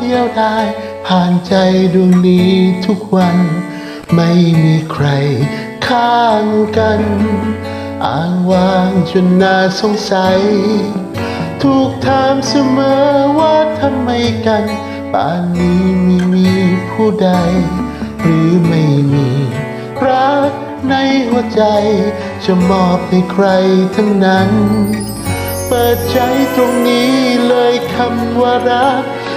เดียวดาย ผ่านใจดวงนี้ทุกวัน ไม่มีใครข้างกัน อ้างว้างจนน่าสงสัย ถูกถามเสมอว่าทำไมกันป่านนี้ไม่มีผู้ใด หรือไม่มีรักในหัวใจ จะมอบให้ใครทั้งนั้น เปิดใจตรงนี้เลยคำว่ารัก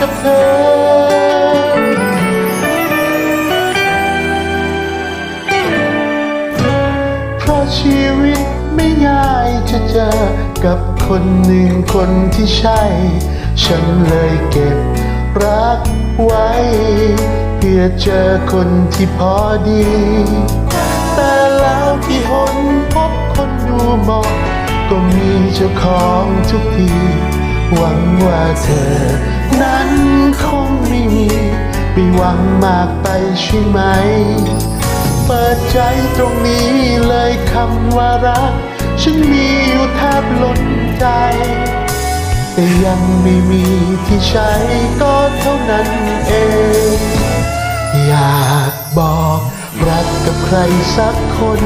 กับเธอเพราะชีวิตไม่ง่ายจะเจอกับคนหนึ่งคนที่ใช่ ฉันเลยเก็บรักไว้ เพื่อเจอคนที่พอดี แต่แล้วที่หนพบคนดูมาะก็มีเจ้าของทุกที หวังว่าเธอ นั้นคงไม่มีไปหวังมากไปใช่ไหม เปิดใจตรงนี้เลยคำว่ารัก ฉันมีอยู่แทบล้นใจ แต่ยังไม่มีที่ใช้ก็เท่านั้นเอง อยากบอกรักกับใครสักคน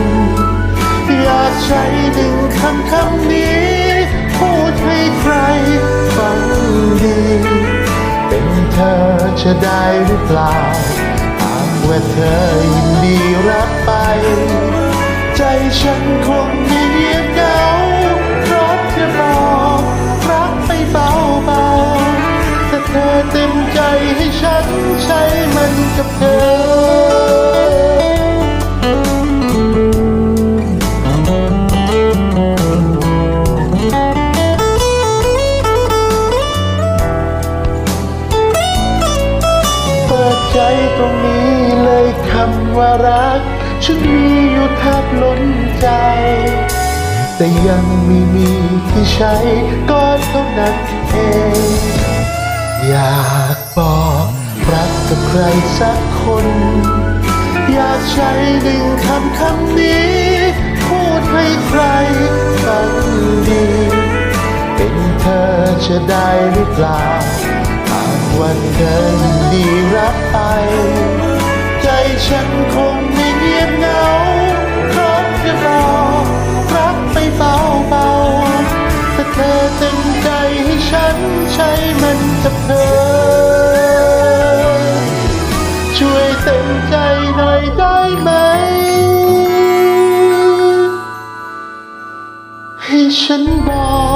อยากใช้หนึ่งคำคำนี้ พูดให้ใคร จะได้หรือเปล่าหากว่าเธอยินดีรับไป ใจฉันคงไม่เงียบเหงาเพราะเธอบอกรักไปเบาๆแต่เธอเต็มใจให้ฉันใช้มันกับเธอ ว่ารัก ฉันมีอยู่แทบล้นใจ แต่ยังไม่มีที่ใช้ก็เท่านั้นเอง อยากบอกรักกับใครสักคน อยากใช้หนึ่งคำคำนี้ พูดให้ใครฟังดี เป็นเธอจะได้หรือเปล่า ฉันคงไม่เงียบเหงาเพราะจะรอรักไปเบาๆถ้าเธอเต็มใจให้ฉันใช้มันกับเธอ ช่วยเต็มใจหน่อยได้ไหม ให้ฉันบอก